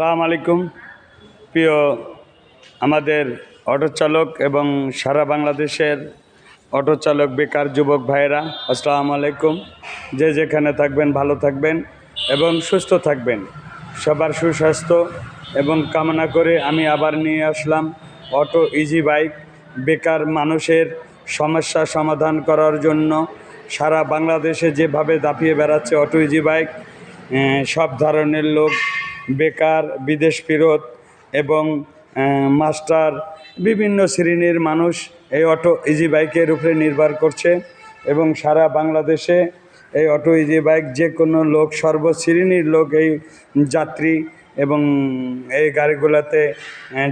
সালাম আলাইকুম। প্রিয় আমাদের অটো চালক এবং সারা বাংলাদেশের অটো চালক, বেকার যুবক ভাইয়েরা, আসসালামু আলাইকুম। যে যেখানে থাকবেন, ভালো থাকবেন এবং সুস্থ থাকবেন। সবার সুস্বাস্থ্য এবং কামনা করে আমি আবার নিয়ে আসলাম অটো ইজি বাইক, বেকার মানুষের সমস্যা সমাধান করার জন্য। সারা বাংলাদেশে যেভাবে দাপিয়ে বেড়াচ্ছে অটো ইজি বাইক সব ধরনের লোক বেকার, বিদেশ ফেরত এবং মাস্টার, বিভিন্ন শ্রেণির মানুষ এই অটো ইজি বাইকের উপরে নির্ভর করছে এবং সারা বাংলাদেশে এই অটো ইজি বাইক যে কোনো লোক, সর্বশ্রেণীর লোক এই যাত্রী এবং এই গাড়িগুলোতে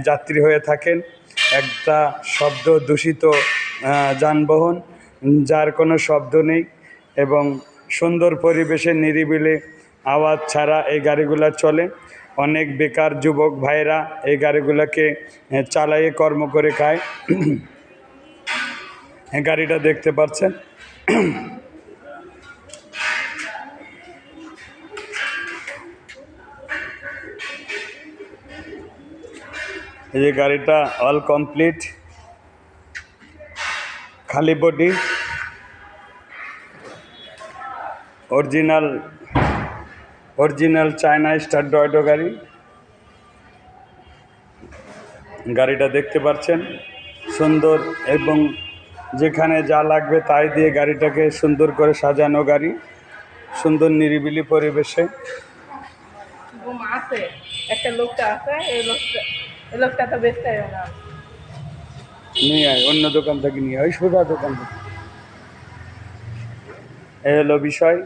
যাত্রী হয়ে থাকেন। একটা শব্দ দূষিত যানবাহন, যার কোনো শব্দ নেই এবং সুন্দর পরিবেশে নিরিবিলি আওয়াজ ছাড়া এই গাড়িগুলো চলে। অনেক বেকার যুবক ভাইরা এই গাড়িগুলোকে চালাইয়ে কর্ম করে খায়। গাড়িটা দেখতে পাচ্ছেন। এই যে গাড়িটা অল কমপ্লিট খালি body original original China star ডয়টো গাড়ি। গাড়িটা দেখতে পাচ্ছেন সুন্দর এবং যেখানে যা লাগবে তাই দিয়ে গাড়িটাকে সুন্দর করে সাজানো গাড়ি সুন্দর নিরিবিলি পরিবেশে। আছে একটা লোকটা আছে এই লোকটা এই লোকটা তো বেচতে না। নিয়ে আয় অন্য দোকান থেকে নিয়ে আয় সোজা দোকান থেকে। এই হলো বিষয়।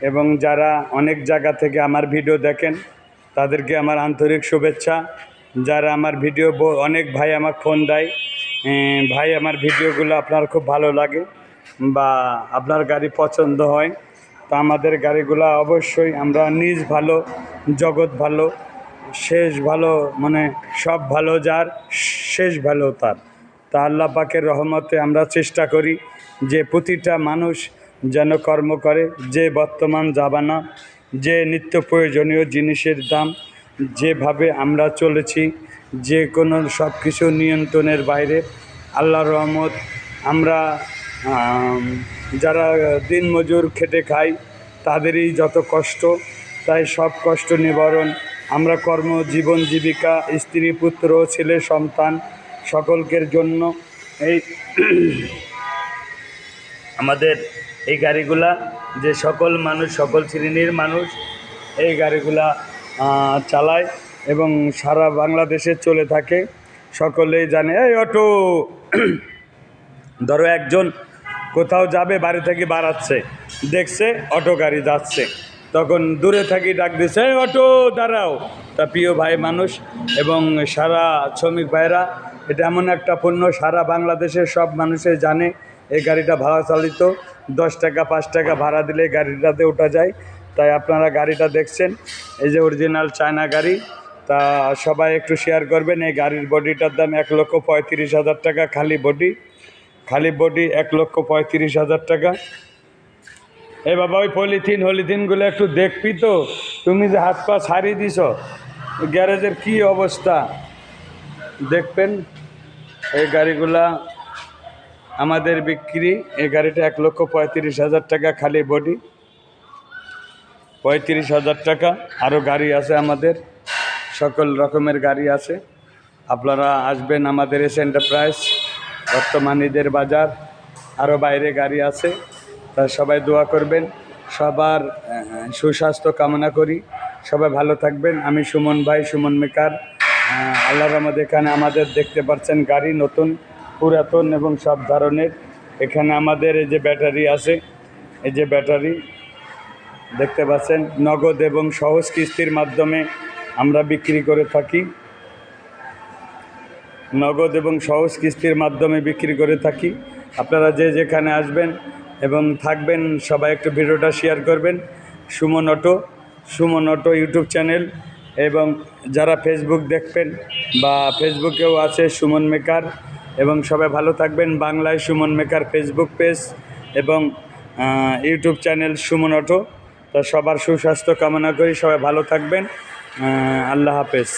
এবং যারা অনেক জায়গা থেকে আমার ভিডিও দেখেন, তাদেরকে আমার আন্তরিক শুভেচ্ছা। যারা আমার ভিডিও অনেক ভাই আমার ফোন দেয় ভাই আমার ভিডিওগুলো আপনার খুব ভালো লাগে বা আপনার গাড়ি পছন্দ হয়, তো আমাদের গাড়িগুলো অবশ্যই আমরা নিজ ভালো, জগৎ ভালো, শেষ ভালো মানে সব ভালো যার, শেষ ভালো তার। তা আল্লাহ পাকের রহমতে আমরা চেষ্টা করি যে প্রতিটা মানুষ যেন কর্ম করে যে বর্তমান জাবানা যে নিত্য প্রয়োজনীয় জিনিসের দাম যেভাবে আমরা চলেছি যে কোনো সব কিছু নিয়ন্ত্রণের বাইরে আল্লাহ রহমত আমরা আম, যারা দিনমজুর খেটে খাই তাদেরই যত কষ্ট তাই সব কষ্ট নিবারণ আমরা কর্ম জীবন জীবিকা স্ত্রী পুত্র ছেলে সন্তান সকলকের জন্য এই আমাদের এই গাড়িগুলা যে সকল মানুষ, সকল শ্রেণির মানুষ এই গাড়িগুলা চালায় এবং সারা বাংলাদেশে চলে থাকে। সকলেই জানে, এই অটো, ধরো একজন কোথাও যাবে, বাড়ি থেকে বাড়াচ্ছে, দেখছে অটো গাড়ি যাচ্ছে, তখন দূরে থাকি ডাক দিচ্ছে এই অটো, দাঁড়াও। তা প্রিয় ভাই মানুষ এবং সারা শ্রমিক ভাইরা এটা এমন একটা পণ্য সারা বাংলাদেশের সব মানুষে জানে। এই গাড়িটা ভাড়া চালিত। দশ টাকা, পাঁচ টাকা ভাড়া দিলে গাড়িটাতে ওঠা যায়। তাই আপনারা গাড়িটা দেখছেন, এই যে অরিজিনাল চায়না গাড়ি। তা সবাই একটু শেয়ার করবেন, এই গাড়ির বডিটার দাম এক লক্ষ পঁয়ত্রিশ হাজার টাকা, খালি বডি খালি বডি এক লক্ষ পঁয়ত্রিশ হাজার টাকা। এ বাবা, ওই পলিথিন হলিথিনগুলো একটু দেখবি তো। তুমি যে হাত পা ছাড়িয়ে দিছ গ্যারেজের কি অবস্থা? দেখবেন, এই গাড়িগুলা আমাদের বিক্রি এই গাড়িটা এক লক্ষ পঁয়ত্রিশ হাজার টাকা খালি বডি। পঁয়ত্রিশ হাজার টাকা। আরও গাড়ি আছে আমাদের। সকল রকমের গাড়ি আছে। আপনারা আসবেন আমাদের এস এন্টারপ্রাইজ। বর্তমান ঈদের বাজার। আরও বাইরে গাড়ি আছে। তা সবাই দোয়া করবেন। সবার সুস্বাস্থ্য কামনা করি। সবাই ভালো থাকবেন। আমি সুমন ভাই, সুমন মেকার। আল্লাহর আমাদের এখানে আমাদের দেখতে পাচ্ছেন গাড়ি নতুন। পুরাতন এবং সব ধরনের। এখানে আমাদের এই যে ব্যাটারি আছে, এই যে ব্যাটারি, দেখতে পাচ্ছেন, নগদ এবং সহজ কিস্তির মাধ্যমে আমরা বিক্রি করে থাকি। নগদ এবং সহজ কিস্তির মাধ্যমে বিক্রি করে থাকি। আপনারা যে যেখানে আসবেন এবং থাকবেন, সবাই একটু ভিডিওটা শেয়ার করবেন। Suman auto Suman auto YouTube channel এবং যারা ফেসবুক দেখবেন বা ফেসবুকেও আছে সুমন মেকার এবং সবাই ভালো থাকবেন। বাংলায় সুমন মেকার ফেসবুক পেজ এবং ইউটিউব চ্যানেল সুমন অটো। তা সবার সুস্বাস্থ্য কামনা করি। সবাই ভালো থাকবেন। আল্লাহ হাফেজ।